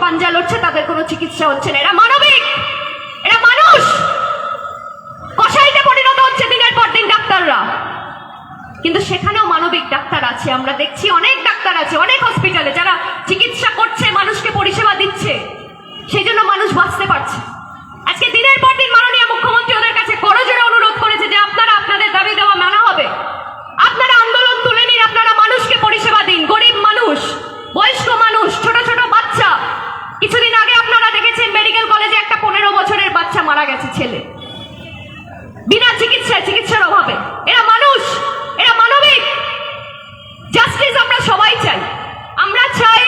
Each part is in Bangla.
পাঞ্জা লড়ছে, তাদের কোনো চিকিৎসা হচ্ছে না। এরা মানবিক! এরা মানুষ! কষাইতে পরিণত হচ্ছে দিনের পর দিন ডাক্তাররা। কিন্তু সেখানেও মানবিক ডাক্তার আছে। আমরা দেখছি অনেক ডাক্তার আছে, অনেক মারা গেছে ছেলে। বিনা চিকিৎসায় চিকিৎসার অভাবে। এরা মানুষ, এরা মানবিক। জাস্টিস আমরা সবাই চাই। আমরা চাই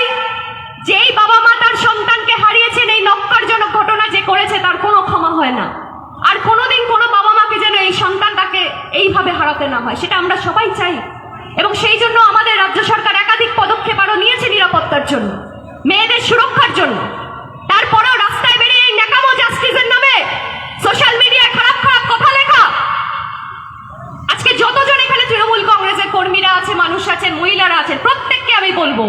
যে এই বাবা মা তার সন্তানকে হারিয়েছেন, এই নক্কারজনক ঘটনা যে করেছে, তার কোনো ক্ষমা হয় না। আর কোনোদিন কোনো বাবা মাকে যেন এই সন্তানটাকে এইভাবে হারাতে না হয়, সেটা আমরা সবাই চাই। এবং সেই জন্য আমাদের রাজ্য সরকার একাধিক পদক্ষেপ আরও নিয়েছে নিরাপত্তার জন্য, মেয়েদের সুরক্ষার জন্য। তারপরেও রাস্তায় বেরিয়ে এই ন্যাকামো জাস্টিসের নামে সোশ্যাল মিডিয়ায় খারাপ খারাপ কথা লেখা। আজকে যতজন এখানে তৃণমূল কংগ্রেসের কর্মীরা আছে মানুষ আছেন, মহিলারা আছেন, প্রত্যেককে আমি বলব,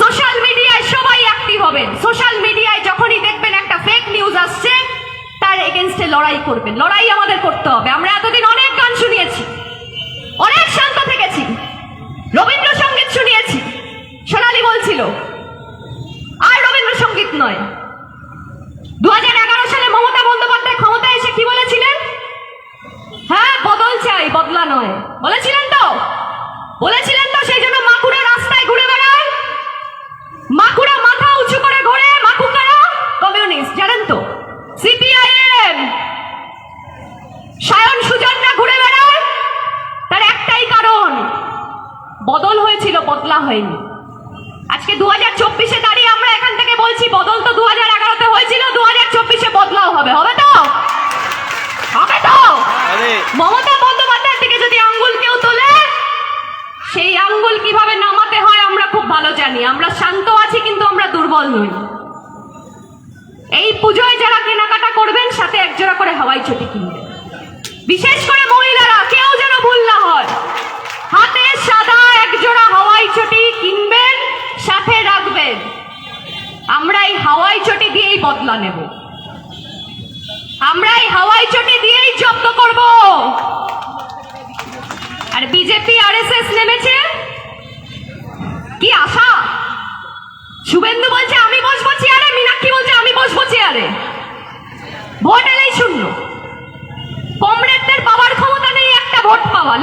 সোশ্যাল মিডিয়ায় সবাই অ্যাক্টিভ হবেন। সোশ্যাল মিডিয়ায় যখনই দেখবেন একটা ফেক নিউজ আসছে, তার এগেনস্টে লড়াই করবেন। লড়াই আমাদের করতে হবে। আমরা এতদিন অনেক গান শুনিয়েছি, অনেক শান্ত থেকেছি। রবীন্দ্রসঙ্গীত শুনিয়েছি। সোনালি বলছিল, আর রবীন্দ্রসঙ্গীত নয় দু সালে মমতা বন্দ্যোপাধ্যায় ক্ষমতায় এসে কি বলেছিলেন হ্যাঁ বদল বদলা নয়। বলেছিলেন তো? বলেছিলেন তো সেই জন্য মাকুড়া রাস্তায় ঘুরে বেড়ায়? মাকুড়া মাথা উঁচু করে ঘোরে মাকুকারা কমিউনিস্ট জানেন তো? সিপিআইএম। সায়ন সুজনরা ঘুরে বেড়ায়। তার একটাই কারণ বদল হয়েছিল বদলা হয়নি। আজকে দু হাজার চব্বিশে দাঁড়িয়ে আমরা এখান থেকে বলছি বদল তো দু হাজার এগারোতে হয়েছিল দু হাজার চব্বিশে বদলাও হবে। হবে তো? হবে তো? মমতা জানি, আমরা শান্ত আছি কিন্তু আমরা দুর্বল নই। এই পুজোয় যারা কেনাকাটা করবেন, সাথে একজোড়া করে হাওয়াই চটি কিনবেন। বিশেষ করে মহিলারা, কেউ যেন ভুল না হয়। হাতে সাদা একজোড়া হাওয়াই চটি কিনবেন, সাথে রাখবেন। আমরা এই হাওয়াই চটি দিয়েই বদলা নেব। আমরা এই হাওয়াই চটি দিয়েই জব্দ করব। আর বিজেপি, আরএসএস নেমেছে? কি আশা? শুভেন্দু বলছে, আমি বসবো চেয়ারে? মীনাক্ষী বলছে, আমি বসবো চেয়ারে। ভোট এলেই শূন্য। কমরেডদের পাওয়ার ক্ষমতা নেই, একটা ভোট পাওয়া।